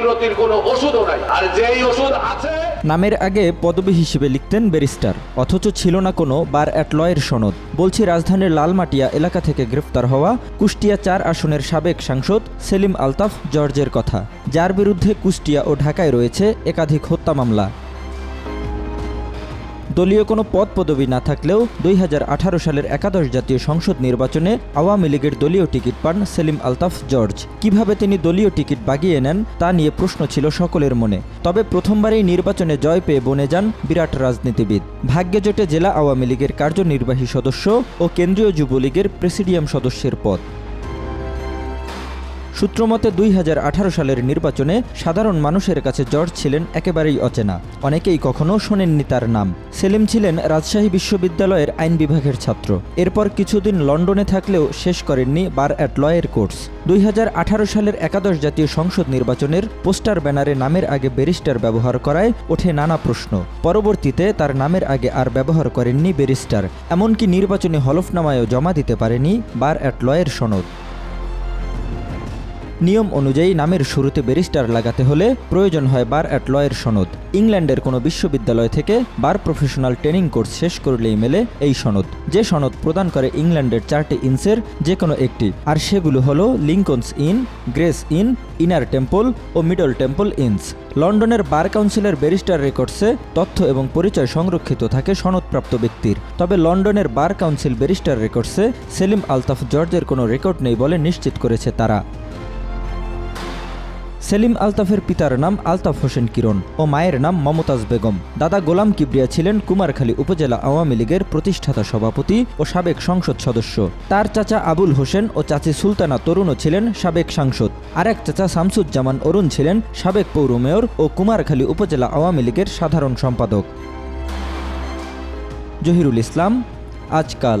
ক্ষতিগ্রতির কোনো ওষুধও নাই। আর যেই ওষুধ আছে, নামের আগে পদবি হিসেবে লিখতেন ব্যারিস্টার, অথচ ছিল না কোনো বার অ্যাট লয়ের সনদ। বলছি রাজধানীর লালমাটিয়া এলাকা থেকে গ্রেফতার হওয়া কুষ্টিয়া চার আসনের সাবেক সাংসদ সেলিম আলতাফ জর্জের কথা, যার বিরুদ্ধে কুষ্টিয়া ও ঢাকায় রয়েছে একাধিক হত্যা মামলা। দলীয় কোনো পদ পদবি না থাকলেও দুই হাজার আঠারো সালের একাদশ জাতীয় সংসদ নির্বাচনে আওয়ামী লীগের দলীয় টিকিট পান সেলিম আলতাফ জর্জ। কীভাবে তিনি দলীয় টিকিট বাগিয়ে নেন, তা নিয়ে প্রশ্ন ছিল সকলের মনে। তবে প্রথমবারেই নির্বাচনে জয় পেয়ে বনে যান বিরাট রাজনীতিবিদ। ভাগ্যে জোটে জেলা আওয়ামী লীগের কার্যনির্বাহী সদস্য ও কেন্দ্রীয় যুবলীগের প্রেসিডিয়াম সদস্যের পদ। সূত্রমতে দুই হাজার আঠারো সালের নির্বাচনে সাধারণ মানুষের কাছে জর্জ ছিলেন একেবারেই অচেনা। অনেকেই কখনো শোনেননি তার নাম। সেলিম ছিলেন রাজশাহী বিশ্ববিদ্যালয়ের আইন বিভাগের ছাত্র। এরপর কিছুদিন লন্ডনে থাকলেও শেষ করেননি বার অ্যাট লয়ের কোর্স। দুই হাজার আঠারো সালের একাদশ জাতীয় সংসদ নির্বাচনের পোস্টার ব্যানারে নামের আগে ব্যারিস্টার ব্যবহার করায় ওঠে নানা প্রশ্ন। পরবর্তীতে তার নামের আগে আর ব্যবহার করেননি ব্যারিস্টার। এমনকি নির্বাচনী হলফনামায়ও জমা দিতে পারেনি বার অ্যাট লয়ের সনদ। নিয়ম অনুযায়ী নামের শুরুতে ব্যারিস্টার লাগাতে হলে প্রয়োজন হয় বার অ্যাট লয়ের সনদ। ইংল্যান্ডের কোনো বিশ্ববিদ্যালয় থেকে বার প্রফেশনাল ট্রেনিং কোর্স শেষ করলেই মেলে এই সনদ। যে সনদ প্রদান করে ইংল্যান্ডের চারটি ইনসের যে কোনো একটি। আর সেগুলো হলো Lincoln's Inn, Gray's Inn, Inner Temple ও মিডল টেম্পল ইনস। লন্ডনের বার কাউন্সিলের ব্যারিস্টার রেকর্ডসে তথ্য এবং পরিচয় সংরক্ষিত থাকে সনদপ্রাপ্ত ব্যক্তির। তবে লন্ডনের বার কাউন্সিল ব্যারিস্টার রেকর্ডসে সেলিম আলতাফ জর্জের কোনো রেকর্ড নেই বলে নিশ্চিত করেছে তারা। সেলিম আলতাফের পিতার নাম আলতাফ হোসেন কিরণ ও মায়ের নাম মমতাজ বেগম। দাদা গোলাম কিবরিয়া ছিলেন কুমারখালী উপজেলা আওয়ামী লীগের প্রতিষ্ঠাতা সভাপতি ও সাবেক সংসদ সদস্য। তার চাচা আবুল হোসেন ও চাচি সুলতানা তরুণও ছিলেন সাবেক সাংসদ। আরেক চাচা শামসুজ্জামান অরুণ ছিলেন সাবেক পৌর মেয়র ও কুমারখালী উপজেলা আওয়ামী লীগের সাধারণ সম্পাদক। জহিরুল ইসলাম, আজকাল।